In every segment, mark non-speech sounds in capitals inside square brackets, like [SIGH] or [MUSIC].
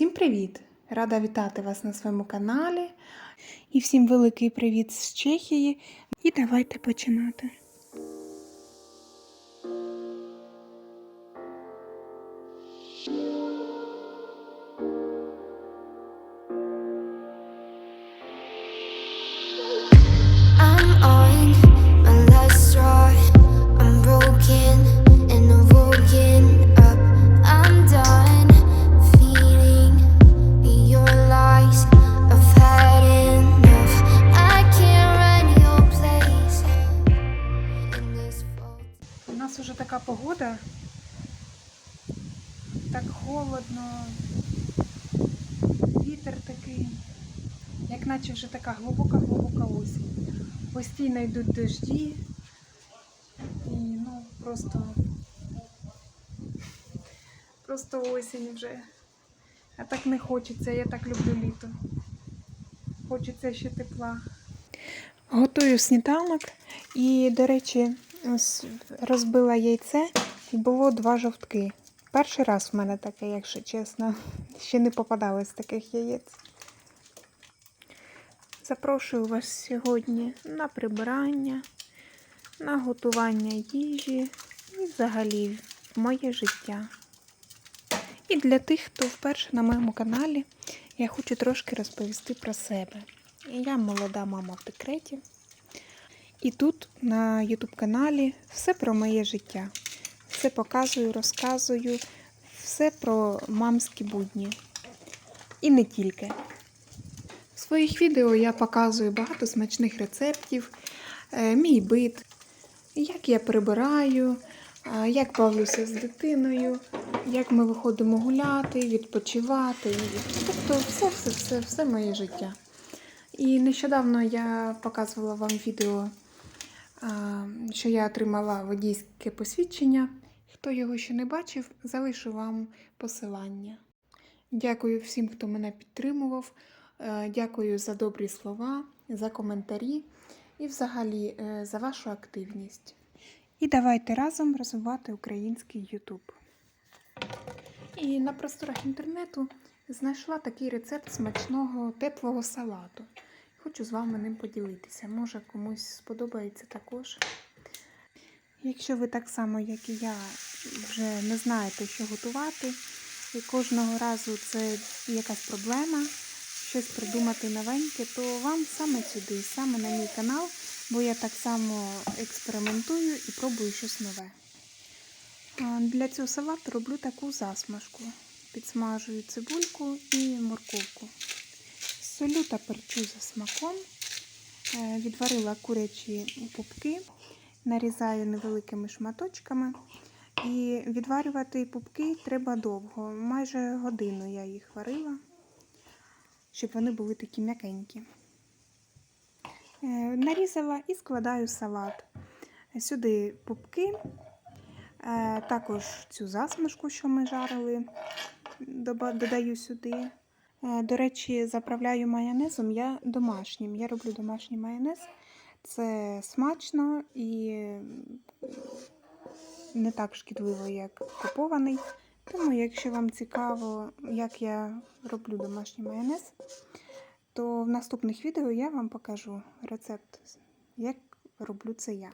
Всім привіт! Рада вітати вас на своєму каналі. І всім великий привіт з Чехії. І давайте починати. Постійно йдуть дожді. І ну просто. Просто осінь вже. А так не хочеться, я так люблю літо. Хочеться ще тепла. Готую сніданок і, до речі, розбила яйце і було два жовтки. Перший раз в мене таке, якщо чесно, ще не попадалось таких яєць. Запрошую вас сьогодні на прибирання, на готування їжі і взагалі в моє життя. І для тих, хто вперше на моєму каналі, я хочу трошки розповісти про себе. Я молода мама в декреті. І тут на YouTube каналі все про моє життя. Все показую, розказую, все про мамські будні. І не тільки. Своїх відео я показую багато смачних рецептів, е, мій бит, як я прибираю, як бавлюся з дитиною, як ми виходимо гуляти, відпочивати. Тобто все, все, все, все моє життя. І нещодавно я показувала вам відео, що я отримала водійське посвідчення. Хто його ще не бачив, залишу вам посилання. Дякую всім, хто мене підтримував. Е, Дякую за добрі слова, за коментарі і взагалі е, за вашу активність. І давайте разом розвивати український YouTube. І на просторах інтернету знайшла такий рецепт смачного теплого салату. Хочу з вами ним поділитися. Може комусь сподобається також. Якщо ви так само, як і я, вже не знаєте, що готувати, і кожного разу це якась проблема, щось придумати новеньке, то вам саме сюди, саме на мій канал, бо я так само експериментую і пробую щось нове. Для цього салату роблю таку засмажку. Підсмажую цибульку і морковку. Солю та перчу за смаком. Е, Відварила курячі пупки, нарізаю невеликими шматочками. І відварювати пупки треба довго. Майже годину я їх варила, щоб вони були такі м'якенькі. Е, Нарізала і складаю салат. Сюди пупки, е, також цю засмажку, що ми жарили, додаю сюди. Е, До речі, заправляю майонезом я домашнім. Я роблю домашній майонез. Це смачно і не так шкідливо, як купований. Тому, якщо вам цікаво, як я роблю домашній майонез, то в наступних відео я вам покажу рецепт, як роблю це я.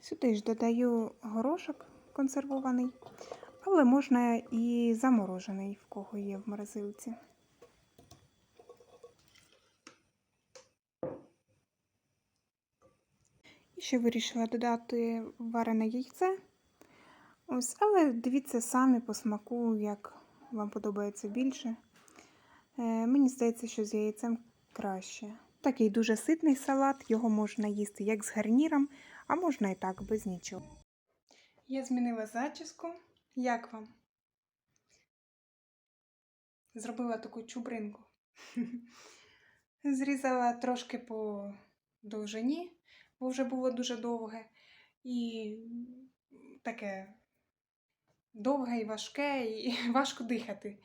Сюди ж додаю горошок консервований, але можна і заморожений, в кого є в морозилці. І ще вирішила додати варене яйце. Ось, але дивіться самі по смаку, як вам подобається більше. Е, мені здається, що з яйцем краще. Такий дуже ситний салат, його можна їсти як з гарніром, а можна і так, без нічого. Я змінила зачіску. Як вам? Зробила таку чубринку. [LAUGHS] Зрізала трошки по довжині, бо вже було дуже довге. І таке довге і важке, і [LAUGHS] важко дихати.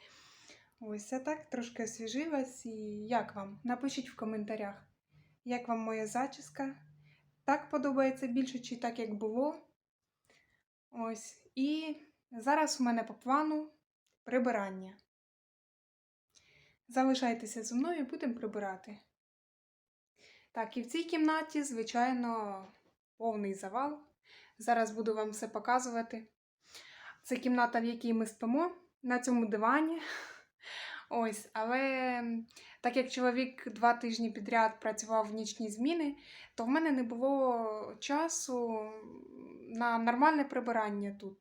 Ось я так трошки освіжилась. І як вам? Напишіть в коментарях, як вам моя зачіска. Так подобається більше, чи так, як було. Ось. І зараз у мене по плану прибирання. Залишайтеся зі мною, будемо прибирати. Так, і в цій кімнаті, звичайно, повний завал. Зараз буду вам все показувати. Це кімната, в якій ми спимо, на цьому дивані. Ось, але так як чоловік два тижні підряд працював в нічні зміни, то в мене не було часу на нормальне прибирання тут.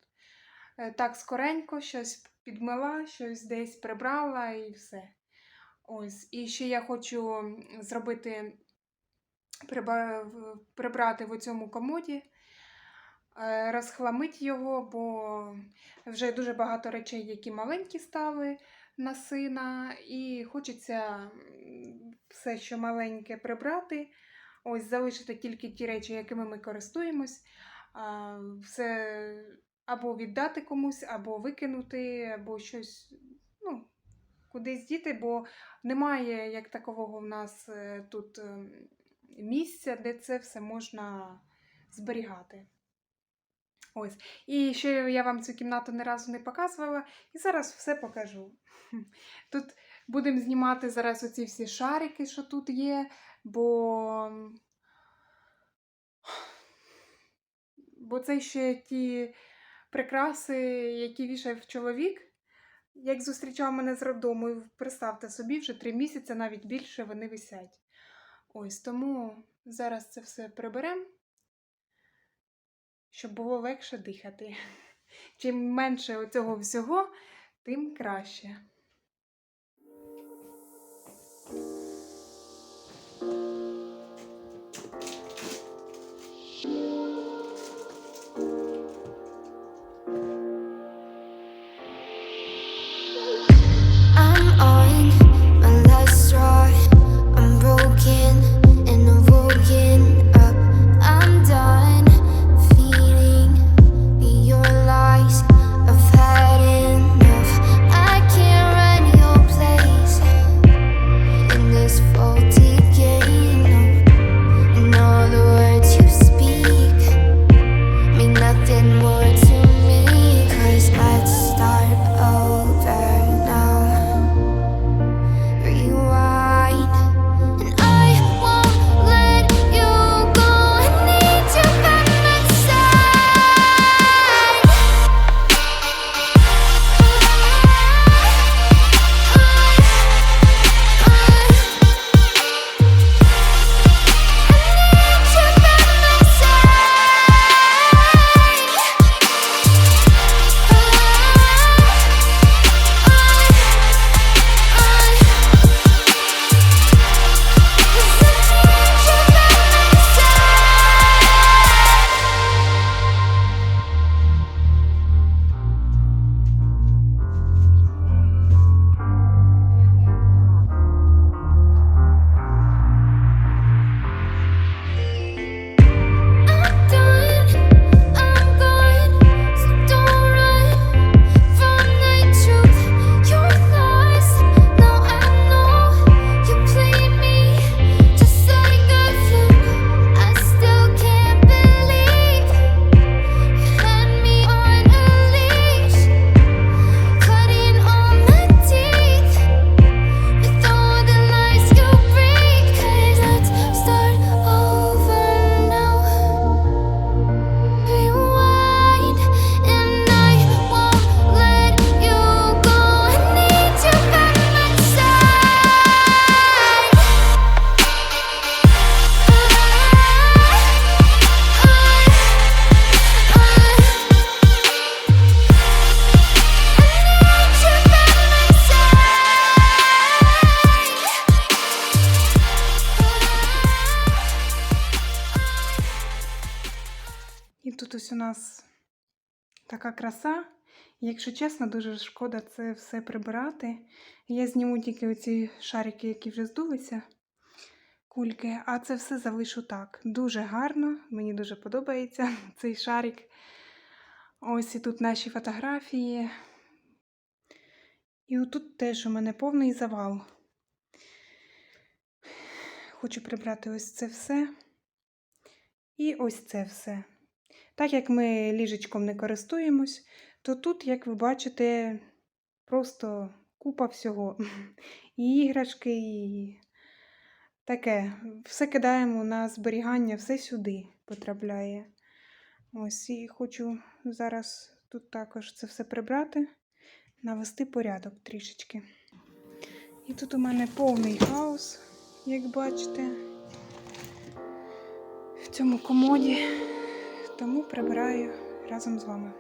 Е, Так, скоренько щось підмила, щось десь прибрала і все. Ось. І ще я хочу зробити прибрати в цьому комоді, е, розхламити його, бо вже дуже багато речей, які маленькі стали на сина, і хочеться все, що маленьке, прибрати. Ось залишити тільки ті речі, якими ми користуємось. Все або віддати комусь, або викинути, або щось, ну, кудись діти, бо немає як такового в нас е, тут ем, місця, де це все можна зберігати. Ось. І ще я вам цю кімнату ні разу не показувала, і зараз все покажу. [LAUGHS] Тут будемо знімати зараз оці всі шарики, що тут є, бо. Бо це ще ті прикраси, які вішав чоловік. Як зустрічав мене з роддому, і представте собі, вже три місяці, навіть більше вони висять. Ось тому зараз це все приберемо, щоб було легше дихати. [LAUGHS] Чим менше цього всього, тим краще. Нас така краса. Якщо чесно, дуже шкода це все прибирати. Я зніму тільки оці шарики, які вже здулися, кульки, а це все залишу так. Дуже гарно, мені дуже подобається [LAUGHS] цей шарик. Ось і тут наші фотографії. І отут теж у мене повний завал. Хочу прибрати ось це все. І ось це все. Так як ми ліжечком не користуємось, то тут, як ви бачите, просто купа всього. [LAUGHS] І іграшки, і таке. Все кидаємо на зберігання, все сюди потрапляє. Ось і хочу зараз тут також це все прибрати, навести порядок трішечки. І тут у мене повний хаос, як бачите, в цьому комоді. Тому прибираю разом з вами.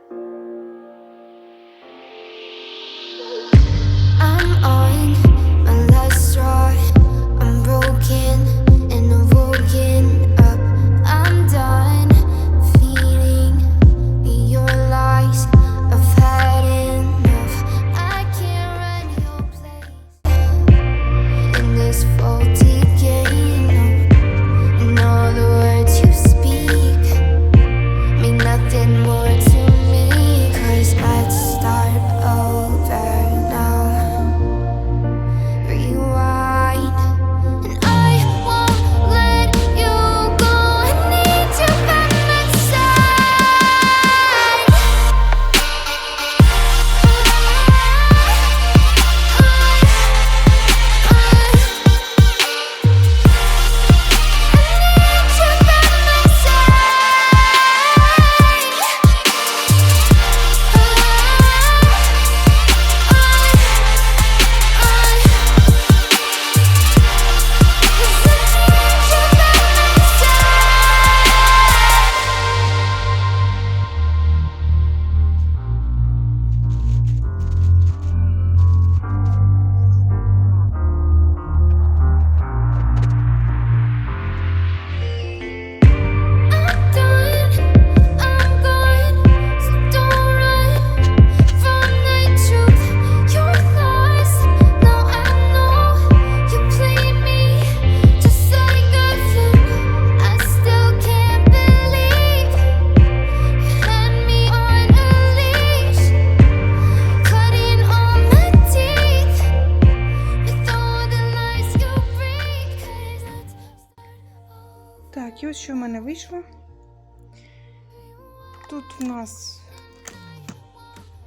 В нас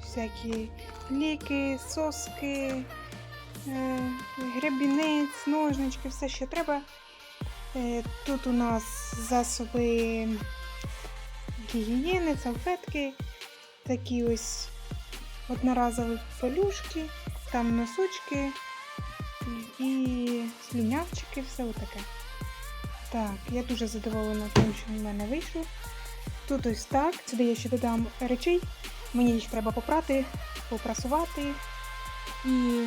всякі ліки, соски, е, гребінець, ножнички, все, що треба. Е, Тут у нас засоби гігієни, салфетки, такі ось одноразові пелюшки, там носочки і слюнявчики, все отаке. Так, я дуже задоволена тим, що в мене вийшло. Тут ось так. Сюди я ще додам речей. Мені їх треба попрати, попрасувати. І,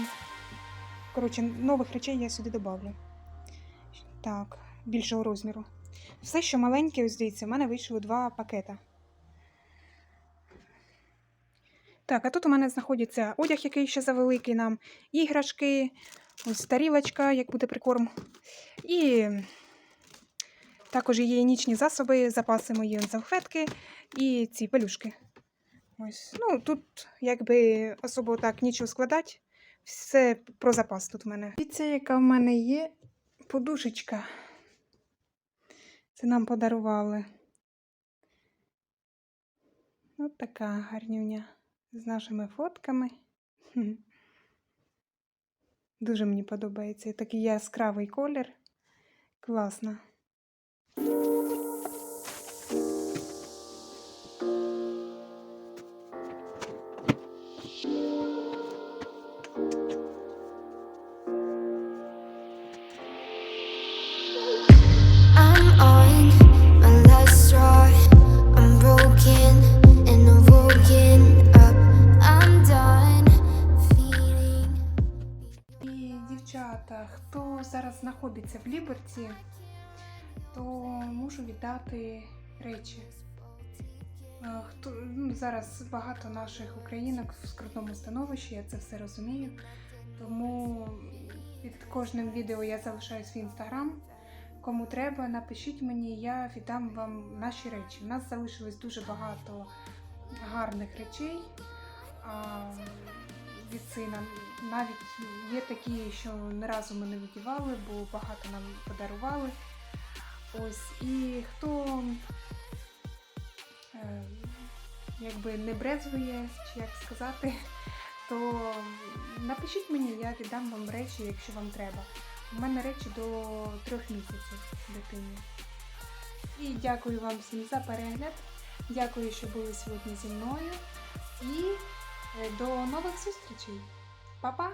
коротше, нових речей я сюди додавлю. Так, більшого розміру. Все, що маленьке, ось дивіться, в мене вийшло два пакета. Так, а тут у мене знаходиться одяг, який ще завеликий нам, іграшки, ось тарілочка, як буде прикорм. І також є гігієнічні засоби, запаси мої салфетки і ці пелюшки. Ось. Ну, тут якби особо так нічого складати. Все про запас тут в мене. Дивіться, яка в мене є подушечка. Це нам подарували. Ось така гарнюня з нашими фотками. Дуже мені подобається. І Такий яскравий колір. Класно. Хто зараз знаходиться в Ліберті, можу віддати речі. Е, Хто, ну, зараз багато наших українок в скрутному становищі, я це все розумію. Тому під кожним відео я залишаю свій інстаграм. Кому треба, напишіть мені, я віддам вам наші речі. У нас залишилось дуже багато гарних речей. Від сина. Навіть є такі, що не разу ми не видівали, бо багато нам подарували. Ось, і хто е, якби не брезгує, чи як сказати, [LAUGHS] то напишіть мені, я віддам вам речі, якщо вам треба. У мене речі до трьох місяців дитині. І дякую вам всім за перегляд. Дякую, що були сьогодні зі мною. І е, до нових зустрічей. Па-па!